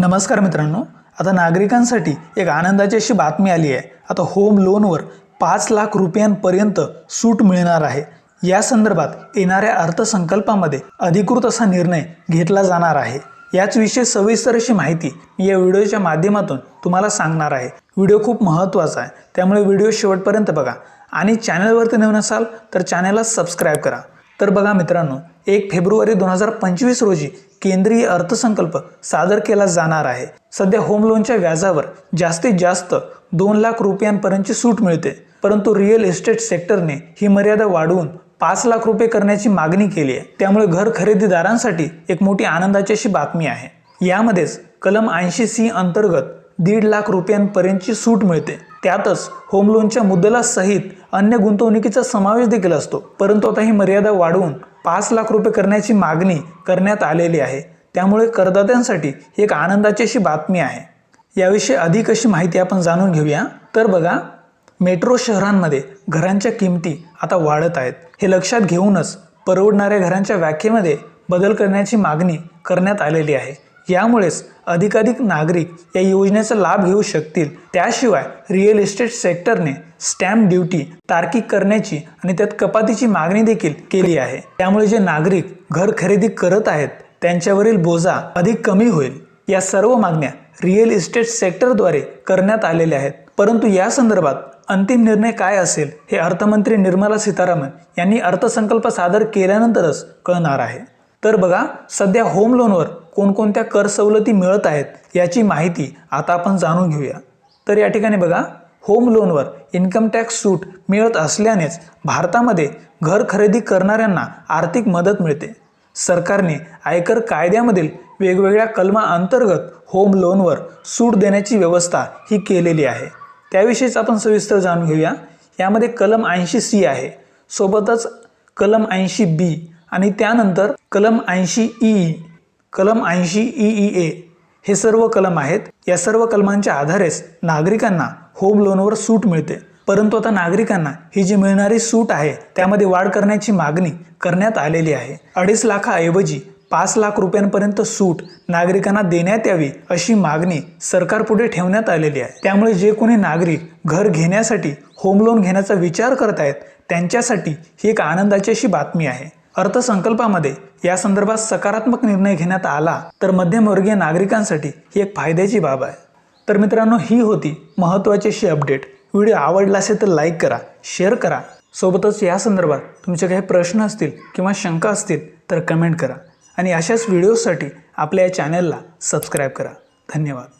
नमस्कार मित्रांनो आता नागरिकांसाठी एक आनंदाची अशी बातमी आली आहे. आता होम लोनवर पाच लाख रुपयांपर्यंत सूट मिळणार आहे. या संदर्भात येणाऱ्या अर्थसंकल्पामध्ये अधिकृत असा निर्णय घेतला जाणार आहे. याच विषयी सविस्तर अशी माहिती मी या व्हिडिओच्या माध्यमातून तुम्हाला सांगणार आहे. व्हिडिओ खूप महत्त्वाचा आहे. त्यामुळे व्हिडिओ शेवटपर्यंत बघा. आणि चॅनलवरती नवीन असाल तर चॅनलला सबस्क्राईब करा. तर बघा मित्रांनो एक फेब्रुवारी दोन हजार पंचवीस रोजी केंद्रीय अर्थसंकल्प सादर केला जाणार आहे. सध्या होम लोनच्या व्याजावर जास्तीत जास्त दोन लाख रुपयांपर्यंतची सूट मिळते. परंतु रिअल इस्टेट सेक्टरने ही मर्यादा वाढवून पाच लाख रुपये करण्याची मागणी केली आहे. त्यामुळे घर खरेदीदारांसाठी एक मोठी आनंदाची अशी बातमी आहे. यामध्येच कलम ऐंशी सी अंतर्गत दीड लाख रुपयांपर्यंतची सूट मिळते. त्यातच होम लोनच्या मुद्दला सहित अन्य गुंतवणुकीचा समावेश देखील असतो. परंतु आता ही मर्यादा वाढवून पाच लाख रुपये करण्याची मागणी करण्यात आलेली आहे. त्यामुळे करदात्यांसाठी ही एक आनंदाची अशी बातमी आहे. याविषयी अधिक अशी माहिती आपण जाणून घेऊया. तर बघा मेट्रो शहरांमध्ये घरांच्या किमती आता वाढत आहेत. हे लक्षात घेऊनच परवडणाऱ्या घरांच्या व्याख्येमध्ये बदल करण्याची मागणी करण्यात आलेली आहे. यामुळेच अधिकाधिक नागरिक या योजनेचा लाभ घेऊ शकतील. त्याशिवाय रिअल इस्टेट सेक्टरने स्टॅम्प ड्युटी तार्किक करण्याची आणि त्यात कपातीची मागणी देखील केली आहे. त्यामुळे जे नागरिक घर खरेदी करत आहेत त्यांच्यावरील बोजा अधिक कमी होईल. या सर्व मागण्या रिअल इस्टेट सेक्टरद्वारे करण्यात आलेल्या आहेत. परंतु या संदर्भात अंतिम निर्णय काय असेल हे अर्थमंत्री निर्मला सीतारामन यांनी अर्थसंकल्प सादर केल्यानंतरच कळणार आहे. तर बघा सध्या होम लोनवर कोणकोणत्या कर सवलती मिळत आहेत याची माहिती आता आपण जाणून घेऊया. तर या ठिकाणी बघा होम लोनवर इन्कम टॅक्स सूट मिळत असल्यानेच भारतामध्ये घर खरेदी करणाऱ्यांना आर्थिक मदत मिळते. सरकारने आयकर कायद्यामधील वेगवेगळ्या कलमाअंतर्गत होम लोनवर सूट देण्याची व्यवस्था ही केलेली आहे. त्याविषयीच आपण सविस्तर जाणून घेऊया. यामध्ये कलम ऐंशी सी आहे. सोबतच कलम ऐंशी बी आणि त्यानंतर कलम ऐंशी ई कलम ऐंशी ई ई ए हे सर्व कलम आहेत. या सर्व कलमांच्या आधारेच नागरिकांना होम लोनवर सूट मिळते. परंतु आता नागरिकांना ही जी मिळणारी सूट आहे त्यामध्ये वाढ करण्याची मागणी करण्यात आलेली आहे. अडीच लाखाऐवजी पाच लाख रुपयांपर्यंत सूट नागरिकांना देण्यात यावी अशी मागणी सरकारपुढे ठेवण्यात आलेली आहे. त्यामुळे जे कोणी नागरिक घर घेण्यासाठी होम लोन घेण्याचा विचार करत आहेत त्यांच्यासाठी ही एक आनंदाची अशी बातमी आहे. अर्थसंकल्पामध्ये या संदर्भात सकारात्मक निर्णय घेण्यात आला तर मध्यमवर्गीय नागरिकांसाठी ही एक फायद्याची बाब आहे. तर मित्रांनो ही होती महत्त्वाची अशी अपडेट. व्हिडिओ आवडला असेल तर लाईक करा शेअर करा. सोबतच या संदर्भात तुमचे काही प्रश्न असतील किंवा शंका असतील तर कमेंट करा. आणि अशाच व्हिडिओसाठी आपल्या या चॅनलला सबस्क्राईब करा. धन्यवाद.